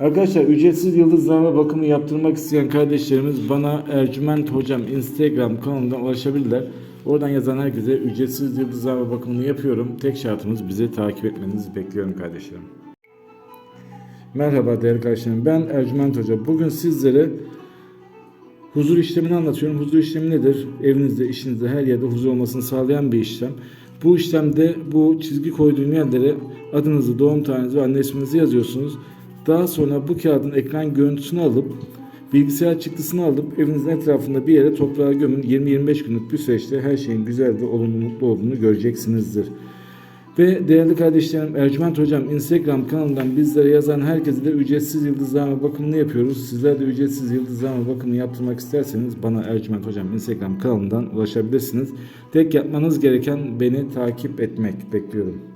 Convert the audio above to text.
Arkadaşlar ücretsiz yıldızlama bakımı yaptırmak isteyen kardeşlerimiz bana Ercüment Hocam Instagram kanalından ulaşabilirler. Oradan yazan herkese ücretsiz yıldızlama bakımını yapıyorum. Tek şartımız bizi takip etmenizi bekliyorum kardeşlerim. Merhaba değerli kardeşlerim. Ben Ercüment Hoca. Bugün sizlere huzur işlemini anlatıyorum. Huzur işlemi nedir? Evinizde, işinizde, her yerde huzur olmasını sağlayan bir işlem. Bu işlemde bu çizgi koyduğum yerlere adınızı, doğum tarihinizi ve anne isminizi yazıyorsunuz. Daha sonra bu kağıdın ekran görüntüsünü alıp bilgisayar çıktısını alıp evinizin etrafında bir yere toprağa gömün. 20-25 günlük bir süreçte her şeyin güzel ve olumlu mutlu olduğunu göreceksinizdir. Ve değerli kardeşlerim Ercüment Hocam Instagram kanalından bizlere yazan herkese de ücretsiz yıldızlama bakımını yapıyoruz. Sizler de ücretsiz yıldızlama bakımını yaptırmak isterseniz bana Ercüment Hocam Instagram kanalından ulaşabilirsiniz. Tek yapmanız gereken beni takip etmek. Bekliyorum.